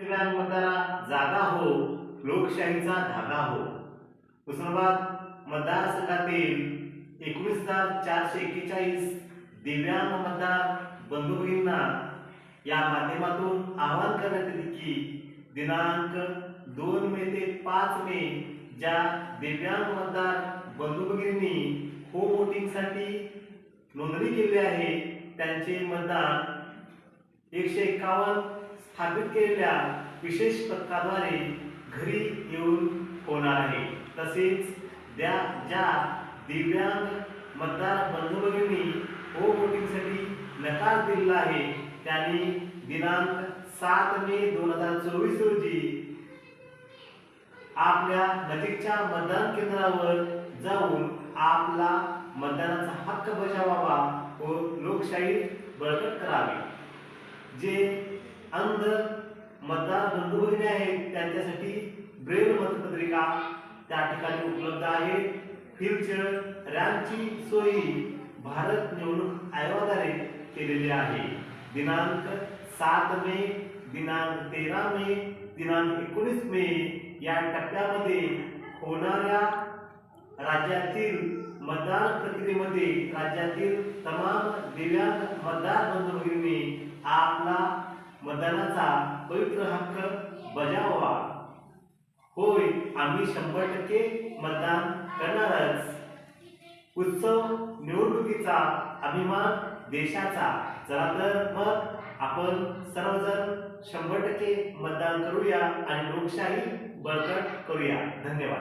दिव्यांग मतदारा जागा हो लोकशाहीचा धागा हो. उस्मानाबाद मतदारसंघातील एकवीस हजार चारशे एक्केचाळीस दिव्यांग मतदार बंधू भगिनींना या माध्यमातून आवाहन करण्यात येते की दिनांक दोन मे ते पाच मे ज्या दिव्यांग मतदार बंधू भगिनींनी होम वोटिंगसाठी नोंदणी केली आहे त्यांचे मतदान एकशे एकावन्न स्थापित केलेल्या विशेष पथकाद्वारे घरी येऊन होणार आहे. तसेच द्या ज्या दिव्यांग मतदार बंधुभगिनी हो वोटिंगसाठी नकार दिलेला आहे त्यांनी दिनांक सात मे दोन हजार चोवीस रोजी आपल्या नजीकच्या मतदान केंद्रावर जाऊन आपला मतदानाचा हक्क बजावावा व लोकशाही बळकट करावी. जे अंध मतदार बंधू भगिनी आहेत. त्यांच्यासाठी ब्रेल मतपत्रिका त्या ठिकाणी उपलब्ध आहे. व्हीलचेअर रॅम्पची सोयी भारत निवडणूक आयोगाद्वारे केलेली आहे. दिनांक सात मे दिनांक तेरा मे दिनांक एकोणीस मे या टप्प्यामध्ये होणाऱ्या राज्यातील मतदान प्रक्रियेमध्ये राज्यातील तमाम दिव्यांग मतदार बंधू भगिनी आपला मतदानाचा पवित्र हक्क बजावावा. होय आम्ही शंभर टक्के मतदान करणारच. उत्सव निवडणुकीचा अभिमान देशाचा. चला तर मग आपण सर्वजण शंभर टक्के मतदान करूया आणि लोकशाही बळकट करूया. धन्यवाद.